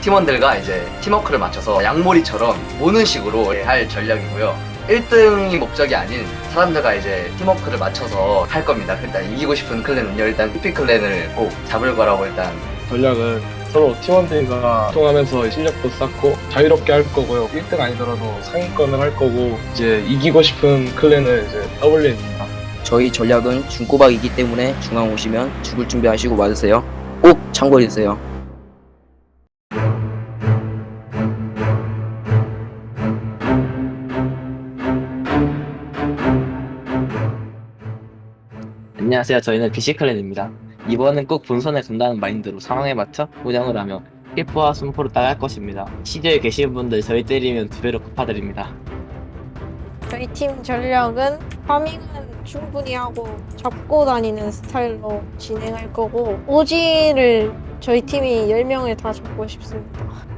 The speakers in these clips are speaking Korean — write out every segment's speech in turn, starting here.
팀원들과 이제 팀워크를 맞춰서 양몰이처럼 모는 식으로 할 전략이고요. 1등이 목적이 아닌 사람들과 이제 팀워크를 맞춰서 할 겁니다. 일단 이기고 싶은 클랜은요. 일단 피피 클랜을 꼭 잡을 거라고 일단 전략은 서로 팀원들과 통하면서 실력도 쌓고 자유롭게 할 거고요. 1등 아니더라도 상위권을 할 거고 이제 이기고 싶은 클랜을 이제 WN입니다. 저희 전략은 중꼬박이기 때문에 중앙 오시면 죽을 준비하시고 와주세요. 꼭 참고해주세요. 안녕하세요. 저희는 비시클랜입니다. 이번은 꼭 본선에 간다는 마인드로 상황에 맞춰 운영을 하며 킬포와 순포를 따라할 것입니다. 시대에 계신 분들 저희 때리면 두 배로 갚아드립니다. 저희 팀 전략은 파밍은 충분히 하고 잡고 다니는 스타일로 진행할 거고 오지를 저희 팀이 10명을 다 잡고 싶습니다.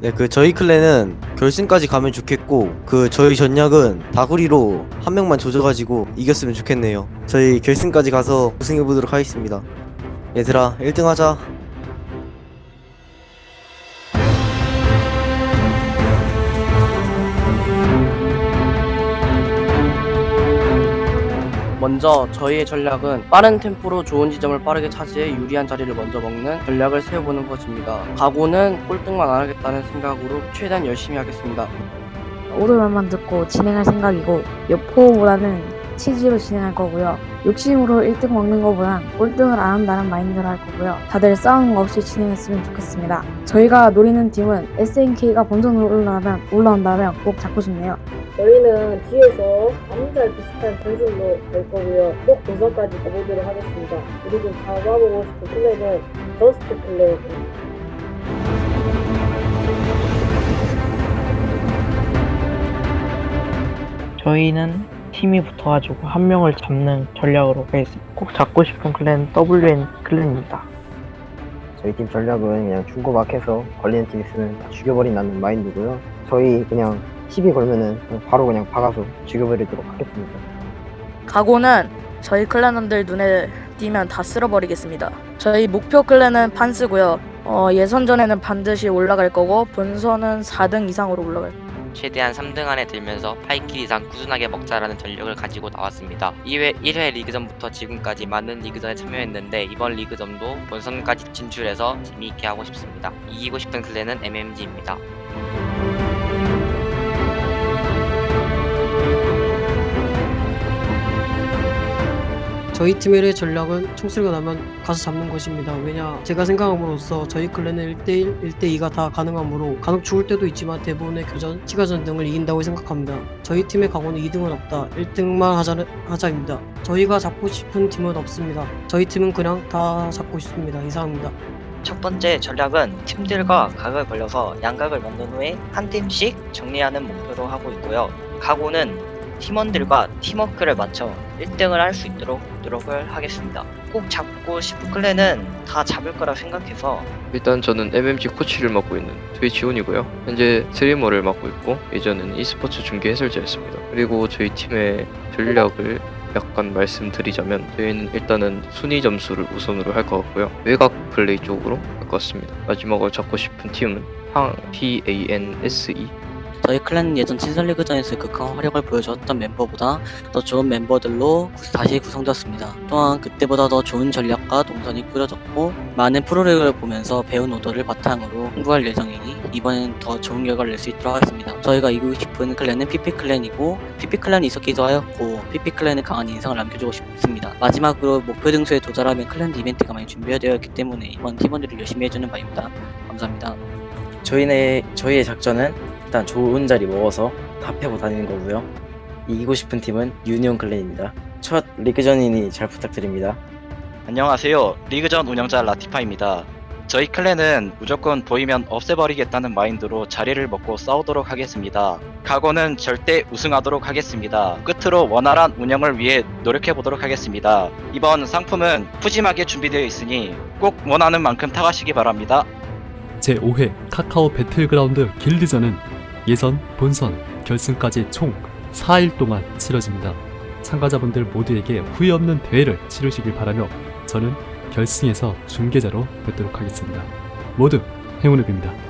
네, 그 저희 클랜은 결승까지 가면 좋겠고 그 저희 전략은 다구리로 한 명만 조져가지고 이겼으면 좋겠네요. 저희 결승까지 가서 우승해 보도록 하겠습니다. 얘들아, 1등 하자. 먼저 저희의 전략은 빠른 템포로 좋은 지점을 빠르게 차지해 유리한 자리를 먼저 먹는 전략을 세워보는 것입니다. 각오는 꼴등만 안 하겠다는 생각으로 최대한 열심히 하겠습니다. 오더만만 듣고 진행할 생각이고 여포보다는 치즈로 진행할 거고요. 욕심으로 1등 먹는 것보단 꼴등을 안 한다는 마인드로 할 거고요. 다들 거 없이 진행했으면 좋겠습니다. 저희가 노리는 팀은 SNK가 올라가면, 올라온다면 꼭 잡고 싶네요. 저희는 뒤에서 암살 비슷한 전술로 갈 거고요. 꼭 본선까지 가보도록 하겠습니다. 그리고 잡아보고 싶은 클랜은 저스트 클랜. 저희는 팀이 붙어가지고 한 명을 잡는 전략으로 가겠습니다. 꼭 잡고 싶은 클랜 WN 클랜입니다. 저희 팀 전략은 그냥 중고막해서 걸리는 팀 있으면 다 죽여버린다는 마인드고요. 저희 그냥 시비 걸면은 그냥 바로 그냥 박아서 죽여버리도록 하겠습니다. 각오는 저희 클랜원들 눈에 띄면 다 쓸어버리겠습니다. 저희 목표 클랜은 판스고요. 어, 예선전에는 반드시 올라갈 거고 본선은 4등 이상으로 올라갈 거예요. 최대한 3등 안에 들면서 8킬 이상 꾸준하게 먹자라는 전력을 가지고 나왔습니다. 2회 1회 리그전부터 지금까지 많은 리그전에 참여했는데 이번 리그전도 본선까지 진출해서 재미있게 하고 싶습니다. 이기고 싶은 클랜은 MMG입니다. 저희 팀의 전략은 총수가 나면 가서 잡는 것입니다. 왜냐 제가 생각함으로써 저희 클랜은 1대1, 1대2가 다 가능하므로 간혹 죽을 때도 있지만 대부분의 교전, 치가전 등을 이긴다고 생각합니다. 저희 팀의 각오는 2등은 없다. 1등만 하자, 하자입니다. 저희가 잡고 싶은 팀은 없습니다. 저희 팀은 그냥 다 잡고 싶습니다. 이상입니다. 첫 번째 전략은 팀들과 각을 벌려서 양각을 만든 후에 한 팀씩 정리하는 목표로 하고 있고요. 각오는 팀원들과 팀워크를 맞춰 1등을 할 수 있도록 노력을 하겠습니다. 꼭 잡고 싶은 클랜은 다 잡을 거라 생각해서 일단 저는 MMG 코치를 맡고 있는 트위치온이고요. 현재 스트리머를 맡고 있고 예전에는 e스포츠 중계 해설자였습니다. 그리고 저희 팀의 전략을 약간 말씀드리자면 저희는 일단은 순위 점수를 우선으로 할 것 같고요. 외곽 플레이 쪽으로 할 것 같습니다. 마지막으로 잡고 싶은 팀은 팡 PANSE 저희 클랜은 예전 친선리그전에서 극한 활약을 보여주었던 멤버보다 더 좋은 멤버들로 구- 다시 구성되었습니다. 또한 그때보다 더 좋은 전략과 동선이 꾸려졌고 많은 프로리그를 보면서 배운 오더를 바탕으로 공부할 예정이니 이번에는 더 좋은 결과를 낼 수 있도록 하겠습니다. 저희가 이기고 싶은 클랜은 PP 클랜이고 PP 클랜이 있었기도 하였고 PP 클랜에 강한 인상을 남겨주고 싶습니다. 마지막으로 목표 등수에 도달하면 클랜 이벤트가 많이 준비되어 있기 때문에 이번 팀원들을 열심히 해주는 바입니다. 감사합니다. 저희네 저희의 작전은 일단 좋은 자리 먹어서 다 패고 다니는 거고요. 이기고 싶은 팀은 유니온 클랜입니다. 첫 리그전이니 잘 부탁드립니다. 안녕하세요. 리그전 운영자 라티파입니다. 저희 클랜은 무조건 보이면 없애버리겠다는 마인드로 자리를 먹고 싸우도록 하겠습니다. 각오는 절대 우승하도록 하겠습니다. 끝으로 원활한 운영을 위해 노력해보도록 하겠습니다. 이번 상품은 푸짐하게 준비되어 있으니 꼭 원하는 만큼 타가시기 바랍니다. 제5회 카카오 배틀그라운드 길드전은 예선, 본선, 결승까지 총 4일 동안 치러집니다. 참가자분들 모두에게 후회 없는 대회를 치르시길 바라며 저는 결승에서 중계자로 뵙도록 하겠습니다. 모두 행운을 빕니다.